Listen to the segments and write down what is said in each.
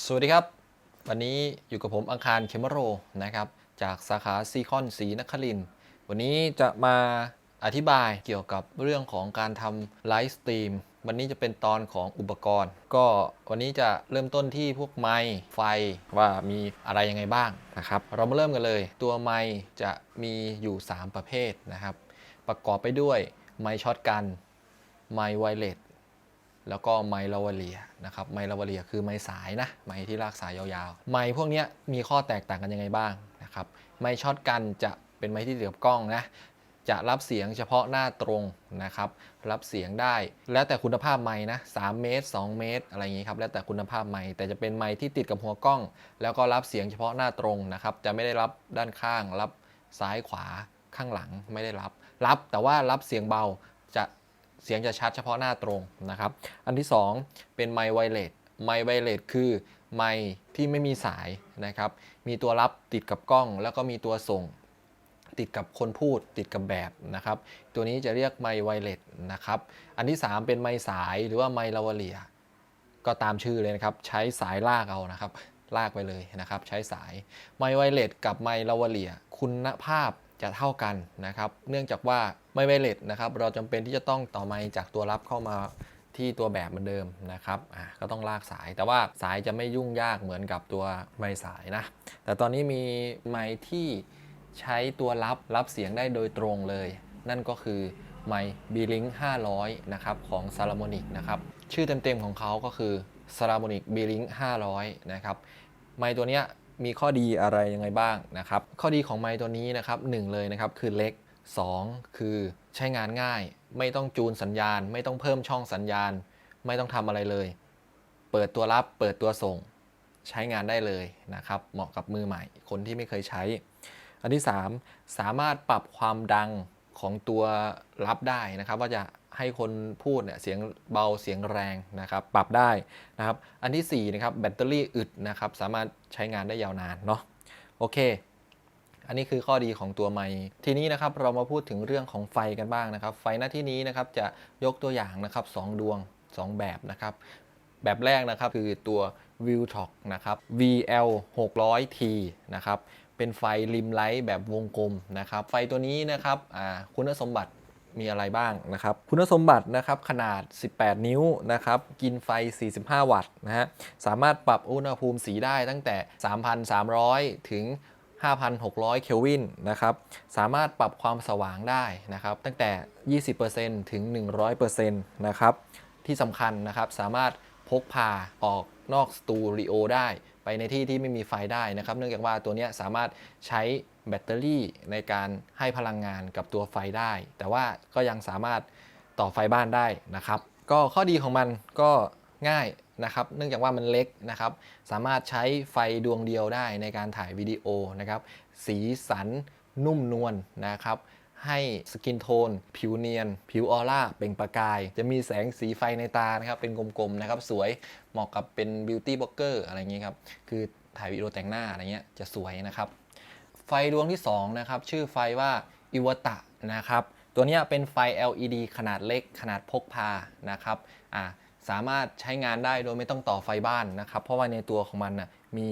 สวัสดีครับ วันนี้อยู่กับผมอังคารเคมโรนะครับ จากสาขาซีคอนศรีนครินวันนี้จะมาอธิบายเกี่ยวกับเรื่องของการทำไลฟ์สตรีมวันนี้จะเป็นตอนของอุปกรณ์ ก็วันนี้จะเริ่มต้นที่พวกไมค์ไฟว่ามีอะไรยังไงบ้างนะครับ เรามาเริ่มกันเลย ตัวไมค์จะมีอยู่ 3 ประเภทนะครับ ประกอบไปด้วยไมค์ช็อตกันไมค์ไวเลส แล้วก็ไมลาวาเลียนะครับไมลาวาเลียคือไมค์สายนะไมค์ที่ลากสายยาวๆ ไมค์พวกนี้มีข้อแตกต่างกันยังไงบ้างนะครับไมค์ช็อตกันจะเป็นไมค์ที่ติดกับกล้องนะจะรับเสียงเฉพาะหน้าตรงนะครับ รับเสียงได้ แล้วแต่คุณภาพไมค์นะ3เมตร 2 เมตร อะไรอย่างงี้ครับ แล้วแต่คุณภาพไมค์แต่จะเป็นไมค์ที่ติดกับหัวกล้อง แล้วก็รับเสียงเฉพาะหน้าตรงนะครับ จะไม่ได้รับด้านข้าง รับซ้ายขวาข้างหลังไม่ได้รับ รับแต่ว่ารับเสียงเบาจะ เสียงจะชัดเฉพาะหน้าตรงนะครับ อันที่ 2 เป็นไมค์ไวเลสไมค์ไวเลสคือไมค์ที่ไม่มีสายนะครับ มีตัวรับติดกับกล้อง แล้วก็มีตัวส่ง ติดกับคนพูดติดกับแบบนะครับ ตัวนี้จะเรียกไมค์ไวเลสนะครับ อันที่ 3 เป็นไมค์สายหรือว่าไมค์ลาวเลีย ก็ตามชื่อเลยนะครับ ใช้สายลากเอานะครับ ลากไปเลยนะครับ ใช้สายไมค์ไวเลสกับไมค์ลาวเลีย คุณภาพ จะเท่ากันนะครับ เนื่องจากว่าไมค์ไวเลสนะครับ เราจำเป็นที่จะต้องต่อไมจากตัวรับเข้ามาที่ตัวแบบเหมือนเดิมนะครับอะก็ต้องลากสาย แต่ว่าสายจะไม่ยุ่งยากเหมือนกับตัวไมค์สายนะ แต่ตอนนี้มีไมค์ที่ใช้ตัวรับรับเสียงได้โดยตรงเลย นั่นก็คือไมค์ B-Link 500 นะครับ ของ s a l a m o n i c นะครับ ชื่อเต็มๆของเขาก็คือ s a l a m o n i c B-Link 500 นะครับ ไมค์ตัวเนี้ย มีข้อดีอะไรยังไงบ้างนะครับ ข้อดีของไมค์ตัวนี้นะครับหนึ่งเลยนะครับคือเล็ก 2 คือใช้งานง่าย ไม่ต้องจูนสัญญาณ ไม่ต้องเพิ่มช่องสัญญาณ ไม่ต้องทำอะไรเลย เปิดตัวรับ เปิดตัวส่ง ใช้งานได้เลยนะครับ เหมาะกับมือใหม่ คนที่ไม่เคยใช้ อันที่ 3 สามารถปรับความดัง ของตัวรับได้นะครับ ว่าจะให้คนพูดเนี่ยเสียงเบาเสียงแรงนะครับ ปรับได้นะครับ อันที่4นะครับแบตเตอรี่อึดนะครับ สามารถใช้งานได้ยาวนานเนาะโอเค อันนี้คือข้อดีของตัวไมค์ทีนี้นะครับเรามาพูดถึงเรื่องของไฟกันบ้างนะครับ ไฟหน้าที่นี้นะครับจะยกตัวอย่างนะครับสองดวง 2 แบบนะครับแบบแรกนะครับคือตัว v i l t o c นะครับ VL 600T นะครับ เป็นไฟริมไลท์แบบวงกลมนะครับ ไฟตัวนี้นะครับคุณสมบัติมีอะไรบ้างนะครับ คุณสมบัตินะครับขนาด 18 นิ้วนะครับ กินไฟ 45 วัตต์นะฮะ สามารถปรับอุณหภูมิสีได้ตั้งแต่ 3,300 ถึง 5,600 เคลวินนะครับ สามารถปรับความสว่างได้นะครับ ตั้งแต่ 20%ถึง 100%นะครับ ที่สำคัญนะครับ สามารถพกพาออกนอกสตูดิโอได้ ไปในที่ที่ไม่มีไฟได้นะครับ เนื่องจากว่าตัวนี้สามารถใช้แบตเตอรี่ในการให้พลังงานกับตัวไฟได้ แต่ว่าก็ยังสามารถต่อไฟบ้านได้นะครับ ก็ข้อดีของมันก็ง่ายนะครับ เนื่องจากว่ามันเล็กนะครับ สามารถใช้ไฟดวงเดียวได้ในการถ่ายวิดีโอนะครับ สีสันนุ่มนวลนะครับ ให้สกินโทน ผิวเนียน ผิวออร่าเปล่งประกาย จะมีแสงสีไฟในตานะครับ เป็นกลมๆนะครับ สวยเหมาะกับเป็นบิวตี้บล็อกเกอร์อะไรอย่างเงี้ยครับ คือถ่ายวิดีโอแต่งหน้าอะไรเงี้ยจะสวยนะครับ ไฟดวงที่ 2 นะครับ ชื่อไฟว่าอิวตะนะครับ ตัวเนี้ยเป็นไฟ LED ขนาดเล็กขนาดพกพานะครับอ่าสามารถใช้งานได้โดยไม่ต้องต่อไฟบ้านนะครับ เพราะว่าในตัวของมันนะมี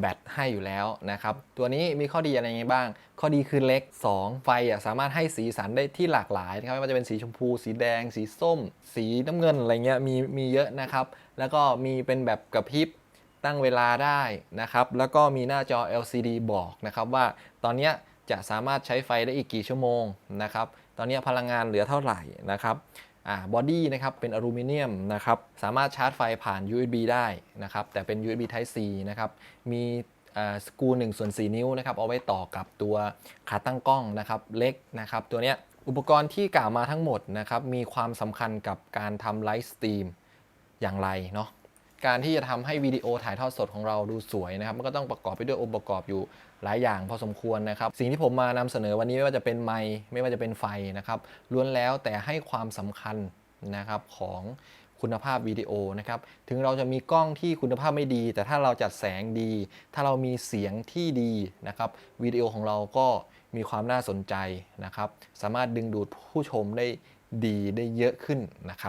แบตให้อยู่แล้วนะครับ ตัวนี้มีข้อดีอะไรยังไงบ้าง ข้อดีคือเล็ก 2 ไฟอะสามารถให้สีสันได้ที่หลากหลายนะครับไม่ว่าจะเป็นสีชมพู สีแดง สีส้ม สีน้ำเงินอะไรเงี้ยมีมีเยอะนะครับ แล้วก็มีเป็นแบบกระพริบตั้งเวลาได้นะครับ แล้วก็มีหน้าจอ LCD บอกนะครับว่าตอนนี้จะสามารถใช้ไฟได้อีกกี่ชั่วโมงนะครับ ตอนนี้พลังงานเหลือเท่าไหร่นะครับ บอดี้นะครับเป็นอลูมิเนียมนะครับสามารถชาร์จไฟผ่าน USB ได้นะครับแต่เป็น USB Type C นะครับมีสกรู1ส่วน4นิ้วนะครับเอาไว้ต่อกับตัวขาตั้งกล้องนะครับเล็กนะครับตัวเนี้ยอุปกรณ์ที่กล่าวมาทั้งหมดนะครับมีความสำคัญกับการทำไลฟ์สตรีมอย่างไรเนาะ การที่จะทำให้วิดีโอถ่ายทอดสดของเราดูสวยนะครับ มันก็ต้องประกอบไปด้วยองค์ประกอบอยู่หลายอย่างพอสมควรนะครับ สิ่งที่ผมมานำเสนอวันนี้ไม่ว่าจะเป็นไมค์ไม่ว่าจะเป็นไฟนะครับล้วนแล้วแต่ให้ความสำคัญนะครับของคุณภาพวิดีโอนะครับ ถึงเราจะมีกล้องที่คุณภาพไม่ดี แต่ถ้าเราจัดแสงดี ถ้าเรามีเสียงที่ดีนะครับวิดีโอของเราก็มีความน่าสนใจนะครับ สามารถดึงดูดผู้ชมได้ดีได้เยอะขึ้นนะครับ